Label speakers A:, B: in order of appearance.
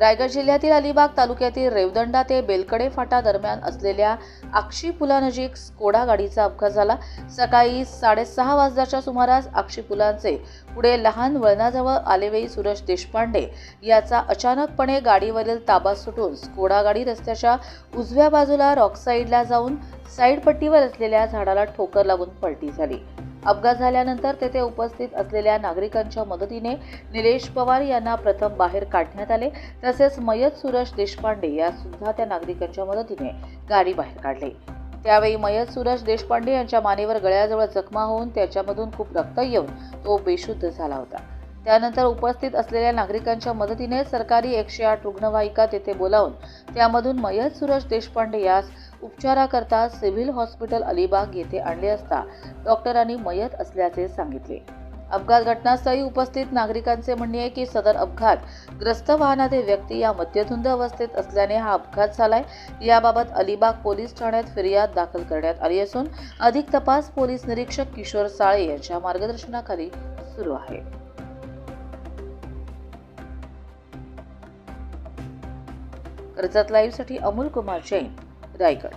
A: रायगड जिल्ह्यातील अलिबाग तालुक्यातील रेवदंडा ते बेलकडे फाटा दरम्यान असलेल्या आक्षी पुलानजीक स्कोडा गाडीचा अपघात झाला. सकाळी साडेसहा वाजताच्या सुमारास आक्षी पुलांचे पुढे लहान वळणाजवळ आलेवेळी सुरेश देशपांडे याचा अचानकपणे गाडीवरील ताबा सुटून स्कोडा गाडी रस्त्याच्या उजव्या बाजूला रॉकसाईडला जाऊन साईड पट्टीवर असलेल्या झाडाला ठोकर लागून पलटी झाली. अपघात झाल्यानंतर तेथे उपस्थित असलेल्या नागरिकांच्या मदतीने निलेश पवार यांना प्रथम बाहेर काढण्यात आले. तसेच मयत सुरेश देशपांडे या सुद्धा त्या नागरिकांच्या मदतीने गाडी बाहेर काढली. त्यावेळी मयत सुरेश देशपांडे यांच्या मानेवर गळ्याजवळ जखमा होऊन त्याच्यामधून खूप रक्त येऊन तो बेशुद्ध झाला होता. त्यानंतर उपस्थित असलेल्या नागरिकांच्या मदतीने सरकारी एकशे आठ रुग्णवाहिका तेथे बोलावून त्यामधून मयत सुरेश देशपांडे यास उपचाराकरता सिव्हिल हॉस्पिटल अलिबाग येथे आणले असता डॉक्टरांनी मयत असल्याचे सांगितले. अपघात घटनास्थळी उपस्थित नागरिकांचे म्हणणे आहे की सदर अपघात ग्रस्त वाहनातील व्यक्ती या मद्यधुंद अवस्थेत असल्याने हा अपघात झालाय. याबाबत अलिबाग पोलीस ठाण्यात फिर्याद दाखल करण्यात आली असून अधिक तपास पोलीस निरीक्षक किशोर साळे यांच्या मार्गदर्शनाखाली सुरू आहे. कर्जत लाईव्हसाठी अमोल कुमार जैन. रायगड